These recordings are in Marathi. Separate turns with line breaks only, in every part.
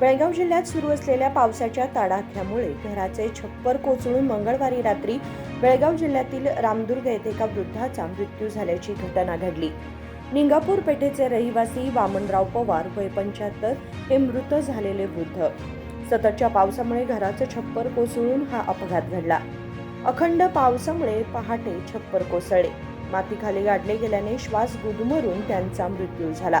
बेळगाव जिल्ह्यात सुरू असलेल्या पावसाच्या तडाख्यामुळे घराचे छप्पर कोसळून मंगळवारी रात्री बेळगाव जिल्ह्यातील रामदुर्ग येथे एका वृद्धाचा मृत्यू झाल्याची घटना घडली निंगापूर पेठेचे रहिवासी वामनराव पवार वय पंच्याहत्तर हे मृत झालेले वृद्ध सततच्या पावसामुळे घराचं छप्पर कोसळून हा अपघात घडला अखंड पावसामुळे पहाटे छप्पर कोसळले मातीखाली गाडले गेल्याने श्वास गुदमरून त्यांचा मृत्यू झाला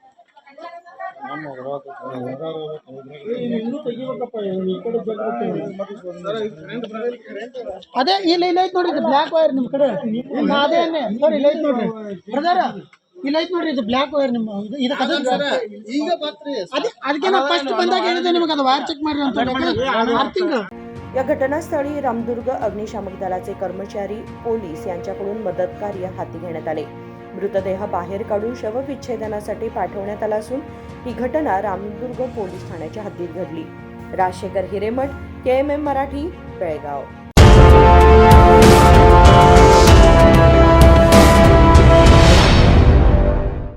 ಅದೇ ಇಲ್ಲಿ ಇಲ್ಲ ಐತ್ ನೋಡ್ರಿ ಇದು ಬ್ಲಾಕ್ ವೈರ್ ನಿಮ್ಮ ಕಡೆ ಇದು ವೈರ್ ಇದು ಅದಕ್ಕೆ ಫಸ್ಟ್ ಬಂದಾಗ ಅಂತ
कर्मचारी पोलीस यांच्याकडून घेण्यात आले मृतदेह बाहेर काढून शवविच्छेदनासाठी पाठवण्यात आला असून ही घटना रामदुर्ग पोलीस ठाण्याच्या हद्दीत घडली Rajshekhar Hiremath K M M Marathi Belgaum